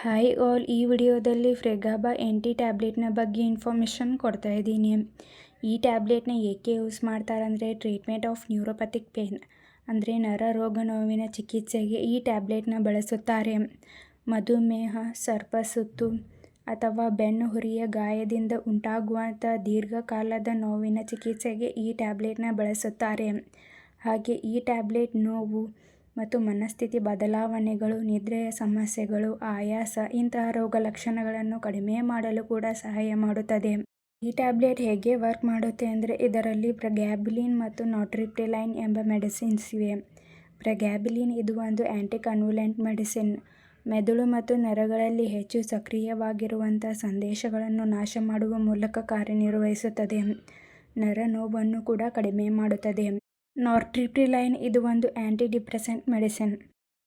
Hi all ಈ ವಿಡಿಯೋದಲ್ಲಿ ಫ್ರೆಗಾಬಾ ಎಂಟಿ ಟ್ಯಾಬ್ಲೆಟ್ನ ಬಗ್ಗೆ ಇನ್ಫಾರ್ಮೇಷನ್ ಕೊಡ್ತಾ ಇದ್ದೀನಿ. ಈ ಟ್ಯಾಬ್ಲೆಟ್ನ ಏಕೆ ಯೂಸ್ ಮಾಡ್ತಾರಂದರೆ ಟ್ರೀಟ್ಮೆಂಟ್ ಆಫ್ ನ್ಯೂರೋಪತಿಕ್ ಪೇನ್ ಅಂದರೆ ನರ ರೋಗ ನೋವಿನ ಚಿಕಿತ್ಸೆಗೆ ಈ ಟ್ಯಾಬ್ಲೆಟ್ನ ಬಳಸುತ್ತಾರೆ. ಮಧುಮೇಹ ಸರ್ಪಸುತ್ತು ಅಥವಾ ಬೆನ್ನು ಹುರಿಯ ಗಾಯದಿಂದ ಉಂಟಾಗುವಂಥ ದೀರ್ಘಕಾಲದ ನೋವಿನ ಚಿಕಿತ್ಸೆಗೆ ಈ ಟ್ಯಾಬ್ಲೆಟ್ನ ಬಳಸುತ್ತಾರೆ. ಹಾಗೆ ಈ ಟ್ಯಾಬ್ಲೆಟ್ ನೋವು ಮತ್ತು ಮನಸ್ಥಿತಿ ಬದಲಾವಣೆಗಳು ನಿದ್ರೆಯ ಸಮಸ್ಯೆಗಳು, ಆಯಾಸ ಇಂತಹ ರೋಗ ಲಕ್ಷಣಗಳನ್ನು ಕಡಿಮೆ ಮಾಡಲು ಕೂಡ ಸಹಾಯ ಮಾಡುತ್ತದೆ. ಈ ಟ್ಯಾಬ್ಲೆಟ್ ಹೇಗೆ ವರ್ಕ್ ಮಾಡುತ್ತೆ ಅಂದರೆ ಇದರಲ್ಲಿ ಪ್ರಗ್ಯಾಬಿಲಿನ್ ಮತ್ತು ನಾಟ್ರಿಪ್ಟಿಲೈನ್ ಎಂಬ ಮೆಡಿಸಿನ್ಸ್ ಇವೆ. ಪ್ರಗ್ಯಾಬಿಲಿನ್ ಇದು ಒಂದು ಆ್ಯಂಟಿ ಕನ್ವುಲೆಂಟ್ ಮೆಡಿಸಿನ್. ಮೆದುಳು ಮತ್ತು ನರಗಳಲ್ಲಿ ಹೆಚ್ಚು ಸಕ್ರಿಯವಾಗಿರುವಂಥ ಸಂದೇಶಗಳನ್ನು ನಾಶ ಮಾಡುವ ಮೂಲಕ ಕಾರ್ಯನಿರ್ವಹಿಸುತ್ತದೆ. ನರ ನೋವನ್ನು ಕೂಡ ಕಡಿಮೆ ಮಾಡುತ್ತದೆ. ನಾರ್ಟ್ರಿಪ್ಟಿಲೈನ್ ಇದು ಒಂದು ಆ್ಯಂಟಿ ಡಿಪ್ರೆಸೆಂಟ್ ಮೆಡಿಸಿನ್.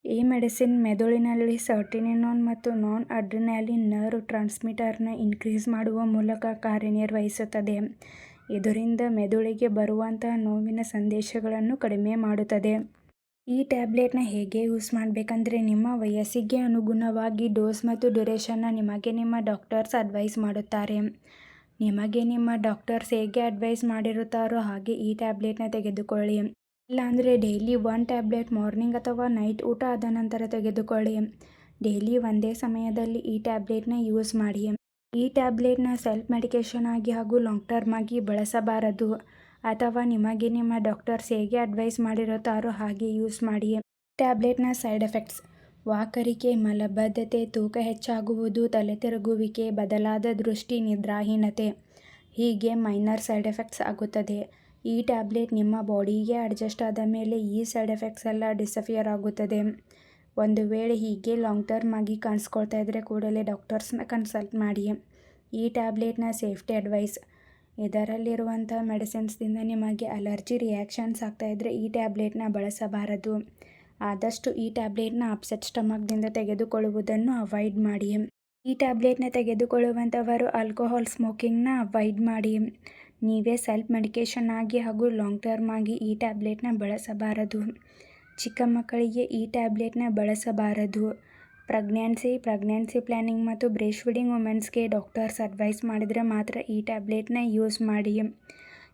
ಈ ಮೆಡಿಸಿನ್ ಮೆದುಳಿನಲ್ಲಿ ಸರ್ಟಿನಿನೋನ್ ಮತ್ತು ನಾನ್ ಅಡ್ರಿನಾಲಿನ್ ನರ್ವ್ ಟ್ರಾನ್ಸ್ಮಿಟರ್ನ ಇನ್ಕ್ರೀಸ್ ಮಾಡುವ ಮೂಲಕ ಕಾರ್ಯನಿರ್ವಹಿಸುತ್ತದೆ. ಇದರಿಂದ ಮೆದುಳಿಗೆ ಬರುವಂತಹ ನೋವಿನ ಸಂದೇಶಗಳನ್ನು ಕಡಿಮೆ ಮಾಡುತ್ತದೆ. ಈ ಟ್ಯಾಬ್ಲೆಟ್ನ ಹೇಗೆ ಯೂಸ್ ಮಾಡಬೇಕಂದ್ರೆ ನಿಮ್ಮ ವಯಸ್ಸಿಗೆ ಅನುಗುಣವಾಗಿ ಡೋಸ್ ಮತ್ತು ಡ್ಯುರೇಷನ್ನ ನಿಮಗೆ ನಿಮ್ಮ ಡಾಕ್ಟರ್ಸ್ ಅಡ್ವೈಸ್ ಮಾಡುತ್ತಾರೆ. ನಿಮಗೆ ನಿಮ್ಮ ಡಾಕ್ಟರ್ಸ್ ಹೇಗೆ ಅಡ್ವೈಸ್ ಮಾಡಿರುತ್ತಾರೋ ಹಾಗೆ ಈ ಟ್ಯಾಬ್ಲೆಟ್ನ ತೆಗೆದುಕೊಳ್ಳಿ. ಇಲ್ಲಾಂದರೆ ಡೈಲಿ ಒನ್ ಟ್ಯಾಬ್ಲೆಟ್ ಮಾರ್ನಿಂಗ್ ಅಥವಾ ನೈಟ್ ಊಟ ಆದ ನಂತರ ತೆಗೆದುಕೊಳ್ಳಿ. ಡೈಲಿ ಒಂದೇ ಸಮಯದಲ್ಲಿ ಈ ಟ್ಯಾಬ್ಲೆಟ್ನ ಯೂಸ್ ಮಾಡಿ. ಈ ಟ್ಯಾಬ್ಲೆಟ್ನ ಸೆಲ್ಫ್ ಮೆಡಿಕೇಷನ್ ಆಗಿ ಹಾಗೂ ಲಾಂಗ್ ಟರ್ಮ್ ಆಗಿ ಬಳಸಬಾರದು. ಅಥವಾ ನಿಮಗೆ ನಿಮ್ಮ ಡಾಕ್ಟರ್ಸ್ ಹೇಗೆ ಅಡ್ವೈಸ್ ಮಾಡಿರುತ್ತಾರೋ ಹಾಗೆ ಯೂಸ್ ಮಾಡಿ. ಟ್ಯಾಬ್ಲೆಟ್ನ ಸೈಡ್ ಎಫೆಕ್ಟ್ಸ್ ವಾಕರಿಕೆ, ಮಲಬದ್ಧತೆ, ತೂಕ ಹೆಚ್ಚಾಗುವುದು ತಲೆ ತಿರುಗುವಿಕೆ ಬದಲಾದ ದೃಷ್ಟಿ, ನಿದ್ರಾಹೀನತೆ. ಹೀಗೆ ಮೈನರ್ ಸೈಡ್ ಎಫೆಕ್ಟ್ಸ್ ಆಗುತ್ತದೆ. ಈ ಟ್ಯಾಬ್ಲೆಟ್ ನಿಮ್ಮ ಬಾಡಿಗೆ ಅಡ್ಜಸ್ಟ್ ಆದ ಮೇಲೆ ಈ ಸೈಡ್ ಎಫೆಕ್ಟ್ಸ್ ಎಲ್ಲ ಡಿಸಫಿಯರ್ ಆಗುತ್ತದೆ. ಒಂದು ವೇಳೆ ಹೀಗೆ ಲಾಂಗ್ ಟರ್ಮ್ ಆಗಿ ಕಾಣಿಸ್ಕೊಳ್ತಾ ಇದ್ದರೆ ಕೂಡಲೇ ಡಾಕ್ಟರ್ಸ್ನ ಕನ್ಸಲ್ಟ್ ಮಾಡಿ. ಈ ಟ್ಯಾಬ್ಲೆಟ್ನ ಸೇಫ್ಟಿ ಅಡ್ವೈಸ್. ಇದರಲ್ಲಿರುವಂಥ ಮೆಡಿಸಿನ್ಸ್ದಿಂದ ನಿಮಗೆ ಅಲರ್ಜಿ ರಿಯಾಕ್ಷನ್ಸ್ ಆಗ್ತಾಯಿದ್ರೆ ಈ ಟ್ಯಾಬ್ಲೆಟ್ನ ಬಳಸಬಾರದು. ಆದಷ್ಟು ಈ ಟ್ಯಾಬ್ಲೆಟ್ನ ಅಪ್ಸೆಟ್ ಸ್ಟಮಕ್ದಿಂದ ತೆಗೆದುಕೊಳ್ಳುವುದನ್ನು ಅವಾಯ್ಡ್ ಮಾಡಿ. ಈ ಟ್ಯಾಬ್ಲೆಟ್ನ ತೆಗೆದುಕೊಳ್ಳುವಂಥವರು ಆಲ್ಕೋಹಾಲ್ ಸ್ಮೋಕಿಂಗ್ನ ಅವಾಯ್ಡ್ ಮಾಡಿ. ನೀವೇ ಸೆಲ್ಫ್ ಮೆಡಿಕೇಷನ್ ಆಗಿ ಹಾಗೂ ಲಾಂಗ್ ಟರ್ಮ್ ಆಗಿ ಈ ಟ್ಯಾಬ್ಲೆಟ್ನ ಬಳಸಬಾರದು. ಚಿಕ್ಕ ಮಕ್ಕಳಿಗೆ ಈ ಟ್ಯಾಬ್ಲೆಟ್ನ ಬಳಸಬಾರದು. ಪ್ರೆಗ್ನೆನ್ಸಿ ಪ್ರೆಗ್ನೆನ್ಸಿ ಪ್ಲ್ಯಾನಿಂಗ್ ಮತ್ತು ಬ್ರೇಸ್ಟ್ ಫೀಡಿಂಗ್ ವುಮೆನ್ಸ್ಗೆ ಡಾಕ್ಟರ್ಸ್ ಅಡ್ವೈಸ್ ಮಾಡಿದರೆ ಮಾತ್ರ ಈ ಟ್ಯಾಬ್ಲೆಟ್ನ ಯೂಸ್ ಮಾಡಿ.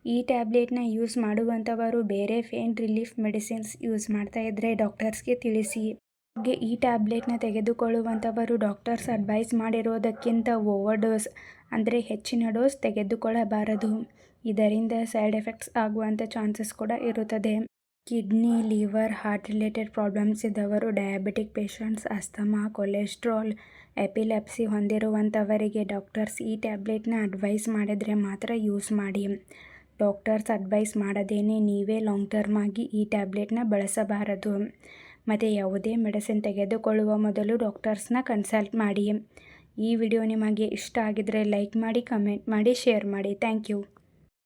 ಈ ಟ್ಯಾಬ್ಲೆಟ್ನ ಯೂಸ್ ಮಾಡುವಂಥವರು ಬೇರೆ ಪೇನ್ ರಿಲೀಫ್ ಮೆಡಿಸಿನ್ಸ್ ಯೂಸ್ ಮಾಡ್ತಾ ಇದ್ದರೆ ಡಾಕ್ಟರ್ಸ್ಗೆ ತಿಳಿಸಿ. ಹಾಗೆ ಈ ಟ್ಯಾಬ್ಲೆಟ್ನ ತೆಗೆದುಕೊಳ್ಳುವಂಥವರು ಡಾಕ್ಟರ್ಸ್ ಅಡ್ವೈಸ್ ಮಾಡಿರೋದಕ್ಕಿಂತ ಓವರ್ ಡೋಸ್, ಅಂದರೆ ಹೆಚ್ಚಿನ ಡೋಸ್ ತೆಗೆದುಕೊಳ್ಳಬಾರದು. ಇದರಿಂದ ಸೈಡ್ ಎಫೆಕ್ಟ್ಸ್ ಆಗುವಂಥ ಚಾನ್ಸಸ್ ಕೂಡ ಇರುತ್ತದೆ. Kidney, liver, heart related problems ಇದ್ದವರು, diabetic patients, asthma, cholesterol, epilepsy ಹೊಂದಿರುವಂಥವರಿಗೆ doctors ಈ ಟ್ಯಾಬ್ಲೆಟ್ನ ಅಡ್ವೈಸ್ ಮಾಡಿದರೆ ಮಾತ್ರ ಯೂಸ್ ಮಾಡಿ. ಡಾಕ್ಟರ್ಸ್ ಅಡ್ವೈಸ್ ಮಾಡದೇನೆ ನೀವೇ ಲಾಂಗ್ ಟರ್ಮ್ ಆಗಿ ಈ ಟ್ಯಾಬ್ಲೆಟ್ನ ಬಳಸಬಾರದು. ಮತ್ತು ಯಾವುದೇ ಮೆಡಿಸಿನ್ ತೆಗೆದುಕೊಳ್ಳುವ ಮೊದಲು ಡಾಕ್ಟರ್ಸ್ನ ಕನ್ಸಲ್ಟ್ ಮಾಡಿ. ಈ ವಿಡಿಯೋ ನಿಮಗೆ ಇಷ್ಟ ಆಗಿದರೆ ಲೈಕ್ ಮಾಡಿ, ಕಮೆಂಟ್ ಮಾಡಿ, ಶೇರ್ ಮಾಡಿ. Thank you.